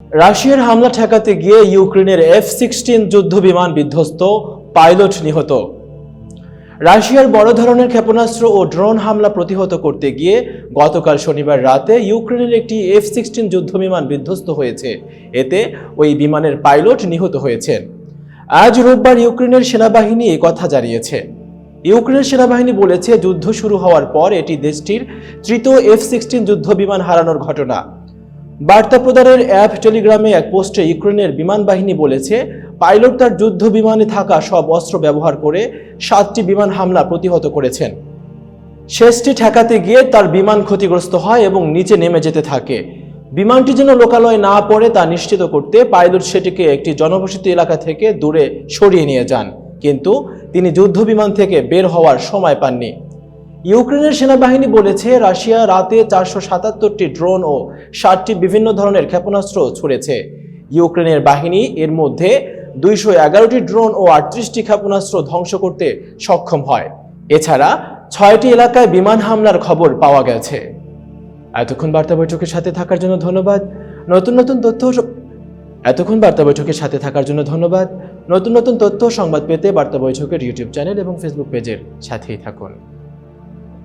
রাশিয়ার হামলা ঠেকাতে গিয়ে ইউক্রেনের এফ সিক্সটিন যুদ্ধ বিমান বিধ্বস্ত পাইলট নিহত। রাশিয়ার বড় ধরনের ক্ষেপণাস্ত্র ও ড্রোন হামলা প্রতিহত করতে গিয়ে গতকাল শনিবার রাতে ইউক্রেনের একটি এফ সিক্সটিন যুদ্ধ বিমান বিধ্বস্ত হয়েছে। এতে ওই বিমানের পাইলট নিহত হয়েছেন। আজ রোববার ইউক্রেনের সেনাবাহিনী কথা জানিয়েছে। ইউক্রেনের সেনাবাহিনী বলেছে, যুদ্ধ শুরু হওয়ার পর এটি দেশটির তৃতীয় এফ সিক্সটিন যুদ্ধ বিমান হারানোর ঘটনা। বার্তা প্রদানের অ্যাপ টেলিগ্রামে এক পোস্টে ইউক্রেনের বিমান বাহিনী বলেছে, পাইলট তার যুদ্ধ বিমানে থাকা সব অস্ত্র ব্যবহার করে সাতটি বিমান হামলা প্রতিহত করেছেন। শেষটি ঠেকাতে গিয়ে তার বিমান ক্ষতিগ্রস্ত হয় এবং নিচে নেমে যেতে থাকে। বিমানটি যেন লোকালয়ে না পড়ে তা নিশ্চিত করতে পাইলট সেটিকে একটি জনবসতি এলাকা থেকে দূরে সরিয়ে নিয়ে যান। কিন্তু তিনি যুদ্ধ বিমান থেকে বের হওয়ার সময় পাননি। ইউক্রেনের সেনাবাহিনী বলেছে, রাশিয়া রাতে চারশো সাতাত্তরটি ড্রোন ও ষাটটি বিভিন্ন ধরনের ক্ষেপণাস্ত্র ছুড়েছে। ইউক্রেনের বাহিনী এর মধ্যে দুইশো এগারোটি ড্রোন ও আটত্রিশটি ক্ষেপণাস্ত্র ধ্বংস করতে সক্ষম হয়। এছাড়া ছয়টি এলাকায় বিমান হামলার খবর পাওয়া গেছে। এতক্ষণ বার্তা বৈঠকের সাথে থাকার জন্য ধন্যবাদ। নতুন নতুন তথ্য এতক্ষণ বার্তা বৈঠকের সাথে থাকার জন্য ধন্যবাদ। নতুন নতুন তথ্য সংবাদ পেতে বার্তা বৈঠকের ইউটিউব চ্যানেল এবং ফেসবুক পেজের সাথেই থাকুন।